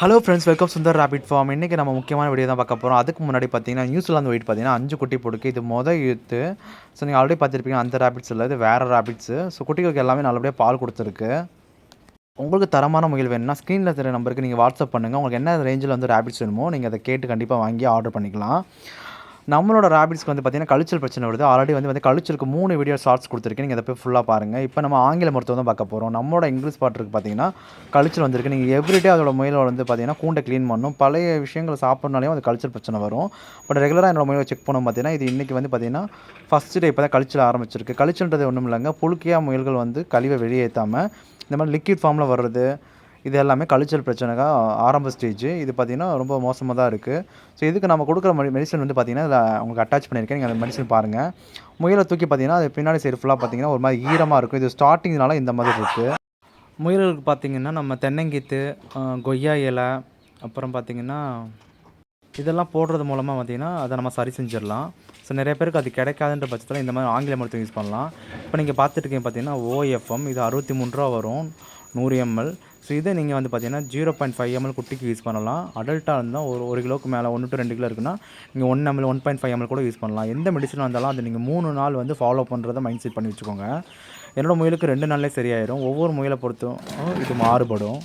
Hello friends welcome Sundar rabbit farm இன்றைக்கி நம்ம முக்கியமான வீடியோ தான் பார்க்க போகிறோம் அதுக்கு முன்னாடி பார்த்தீங்கன்னா நியூசிலாந்து வெயிட் பார்த்தீங்கன்னா அஞ்சு குட்டி போட்டுக்கு இது மொதல் யூத்து ஸோ நீங்கள் ஆல்ரெடி பார்த்துருப்பீங்க அந்த ரேபிட்ஸ் இல்லை இது வேறு ரேபிட்ஸு ஸோ குட்டிகளுக்கு எல்லாமே நல்லபடியாக பால் கொடுத்துருக்கு. உங்களுக்கு தரமான முயல் வேணும்னா ஸ்க்ரீனில் தெரிய நம்பருக்கு நீங்கள் வாட்ஸ்அப் பண்ணுங்கள் உங்களுக்கு என்ன ரேஞ்சில் வந்து ரேபிட்ஸ் வேணுமோ நீங்கள் அதை கேட்டு கண்டிப்பாக வாங்கி ஆர்டர் பண்ணிக்கலாம். நம்மளோட ராபிட்ஸ்க்கு வந்து பார்த்தீங்கன்னா கழிச்சல் பிரச்சனை வருது. ஆல்ரெடி வந்து வந்து கழிச்சலுக்கு மூணு வீடியோ ஷார்ட்ஸ் கொடுத்துருக்கேன். நீங்கள் அதை போய் ஃபுல்லாக பாருங்கள் இப்போ நம்ம ஆங்கில மருத்துவம் தான் பார்க்க போகிறோம் நம்மளோட இங்கிலீஷ் பாட்டுக்கு பார்த்தீங்கன்னா கழிச்சல் வந்திருக்கு. நீங்கள் எவ்ரிடே அதோட முயலோட வந்து பார்த்தீங்கன்னா கூண்டை க்ளீன் பண்ணணும் பழைய விஷயங்களை சாப்பிட்றனாலையும் அது கழிச்சல் பிரச்சனை வரும். பட் ரெகுலராக என்னோட முயலை செக் பண்ணோம் பார்த்தீங்கன்னா இது இன்றைக்கி வந்து பார்த்தீங்கன்னா ஃபஸ்ட்டு டே இப்போ தான் கழிச்சல் ஆரம்பிச்சிருக்கு. கழிச்சல்ன்றது ஒன்றும் இல்லைங்க புழுக்கையாக முயல்கள் வந்து கழிவை வெளியேற்றாமல் இந்த மாதிரி லிக்விட் ஃபார்மில் வர்றது இது எல்லாமே கழிச்சல் பிரச்சனைக்காக ஆரம்ப ஸ்டேஜ் இது பார்த்திங்கன்னா ரொம்ப மோசமாக தான் இருக்குது ஸோ இதுக்கு நம்ம கொடுக்குற மெடி மெடிசன் வந்து பார்த்திங்கன்னா இதில் உங்களுக்கு அட்டாச் பண்ணியிருக்கேன். நீங்கள் அந்த மெடிசன் பாருங்கள் முயலை தூக்கி பார்த்தீங்கன்னா அது பின்னாடி சைடு ஃபுல்லாக பார்த்தீங்கன்னா ஒரு மாதிரி ஈரமாக இருக்கும். இது ஸ்டார்டிங்னால இந்த மாதிரி இருக்குது முயல்களுக்கு பார்த்திங்கன்னா நம்ம தென்னங்கீத்து கொய்யா இலை அப்புறம் பார்த்திங்கன்னா இதெல்லாம் போடுறது மூலமாக பார்த்திங்கன்னா அதை நம்ம சரி செஞ்சிடலாம். ஸோ நிறைய பேருக்கு அது கிடைக்காதுன்ற பட்சத்தில் இந்த மாதிரி ஆங்கில மருத்துவம் யூஸ் பண்ணலாம். இப்போ நீங்கள் பார்த்துருக்கீங்க பார்த்தீங்கன்னா ஓஎஃப்எம் இது அறுபத்தி மூணு ரூபா வரும். நூறு எம்எல் ஸோ இதை நீங்கள் வந்து பார்த்தீங்கன்னா ஜீரோ பாயிண்ட் ஃபைவ் எம்எல் குட்டிக்கு யூஸ் பண்ணலாம். அடல்ட்டாக இருந்தால் ஒரு ஒரு கிலோக்கு மேலே ஒன்று டு ரெண்டு கிலோ இருக்குன்னா நீங்கள் one ml one point five ml கூட யூஸ் பண்ணலாம். எந்த மெடிசனாக இருந்தாலும் அதை நீங்கள் மூணு நாள் வந்து ஃபாலோ பண்ணுறதை மைண்ட் செட் பண்ணி வச்சுக்கோங்க. என்னோடய முயலுக்கு ரெண்டு நாள்லேயே சரியாயிடும் ஒவ்வொரு முயலை பொறுத்தும் இது மாறுபடும்.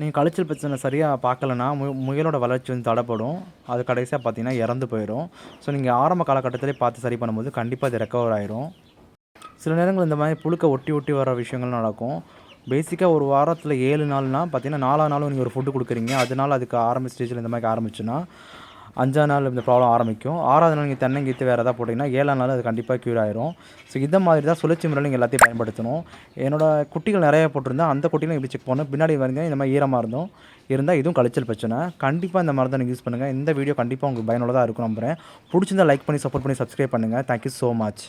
நீங்கள் கழிச்சல் பிரச்சனை சரியாக பார்க்கலனா மு முயலோட வளர்ச்சி வந்து தடைப்படும். அது கடைசியாக பார்த்தீங்கன்னா இறந்து போயிடும் ஸோ நீங்கள் ஆரம்ப காலகட்டத்திலே பார்த்து சரி பண்ணும்போது கண்டிப்பாக அது ரெக்கவர் ஆயிரும். சில நேரங்கள் இந்த மாதிரி புழுக்க ஒட்டி ஒட்டி வர விஷயங்கள் நடக்கும். பேசிக்காக ஒரு வாரத்தில் ஏழு நாள்னா பார்த்தீங்கன்னா நாலா நாளும் நீங்கள் ஒரு ஃபுட்டு கொடுக்குறீங்க. அதனால அதுக்கு ஆரம்ப ஸ்டேஜில் இந்த மாதிரி ஆரம்பிச்சுன்னா அஞ்சாம் நாள் இந்த ப்ராப்ளம் ஆரம்பிக்கும். ஆறாவது நாள் நீங்கள் தென்னங்கீத்து வேறு எதாவது போட்டிங்கன்னா ஏழாம் நாள் அது கண்டிப்பாக க்யூர் ஆயிரும். ஸோ இந்த மாதிரி தான் சுழற்சி முறையில் நீங்கள் எல்லாத்தையும் பயன்படுத்தணும். என்னோடய குட்டிகள் நிறைய போட்டிருந்தால் அந்த குட்டிகளும் இப்படி செக் பண்ணணும். பின்னாடி வந்து இந்த மாதிரி ஈரமாக இருந்தோம் இருந்தால் இதுவும் கழிச்சல் பிரச்சனை. கண்டிப்பாக இந்த மாதிரி தான் யூஸ் பண்ணுங்கள் இந்த வீடியோ கண்டிப்பாக உங்களுக்கு பயனுள்ளதாக இருக்கும் நம்புறேன். பிடிச்சிருந்தா லைக் பண்ணி சப்போர்ட் பண்ணி சப்ஸ்கிரைப் பண்ணுங்கள் தேங்க்யூ ஸோ மச்